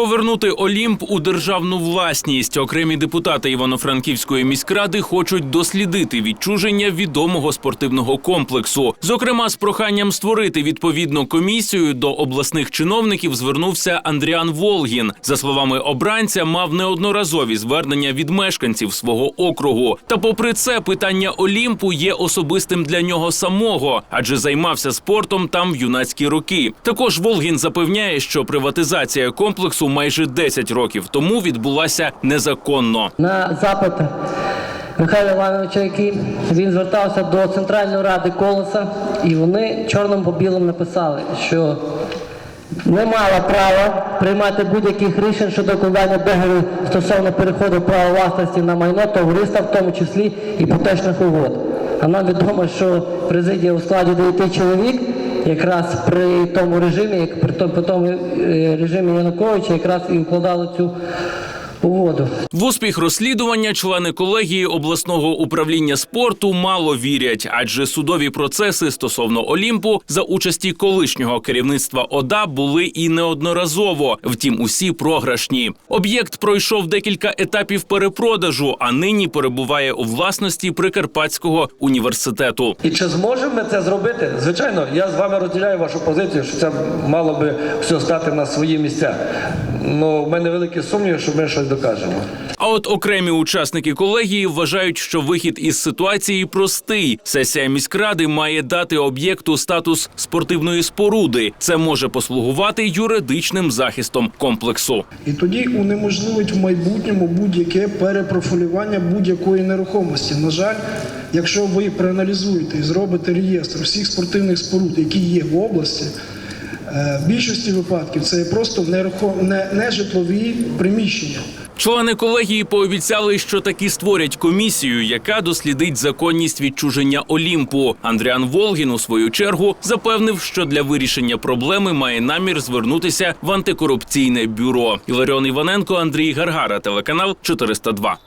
Повернути Олімп у державну власність. Окремі депутати Івано-Франківської міськради хочуть дослідити відчуження відомого спортивного комплексу. Зокрема, з проханням створити відповідну комісію до обласних чиновників звернувся Андріан Волгін. За словами обранця, мав неодноразові звернення від мешканців свого округу. Та, попри це, питання Олімпу є особистим для нього самого, адже займався спортом там в юнацькі роки. Також Волгін запевняє, що приватизація комплексу майже 10 років тому відбулася незаконно. На запит Михайла Івановича, який він звертався до Центральної ради колеса, і вони чорним по білому написали, що не мала права приймати будь-яких рішень щодо укладання договору стосовно переходу права власності на майно товариства, в тому числі іпотечних угод. А нам відомо, що президія у складі 9 чоловік якраз при тому режимі, як при тому, е, режимі Януковича, якраз і укладали цю угоду. В успіх розслідування члени колегії обласного управління спорту мало вірять, адже судові процеси стосовно Олімпу за участі колишнього керівництва ОДА були і неодноразово. Втім, усі програшні. Об'єкт пройшов декілька етапів перепродажу, а нині перебуває у власності Прикарпатського університету. І чи зможемо ми це зробити? Звичайно, я з вами розділяю вашу позицію, що це мало би все стати на свої місця. Ну, в мене великі сумніви, що ми щось докажемо. А от окремі учасники колегії вважають, що вихід із ситуації простий. Сесія міськради має дати об'єкту статус спортивної споруди. Це може послугувати юридичним захистом комплексу. І тоді унеможливить в майбутньому будь-яке перепрофілювання будь-якої нерухомості. На жаль, якщо ви проаналізуєте і зробите реєстр всіх спортивних споруд, які є в області, в більшості випадків це просто нерухом... не, не приміщення. Члени колегії пообіцяли, що таки створять комісію, яка дослідить законність відчуження Олімпу. Андріан Волгін у свою чергу запевнив, що для вирішення проблеми має намір звернутися в антикорупційне бюро. Іларіон Іваненко, Андрій Гаргара, телеканал 402.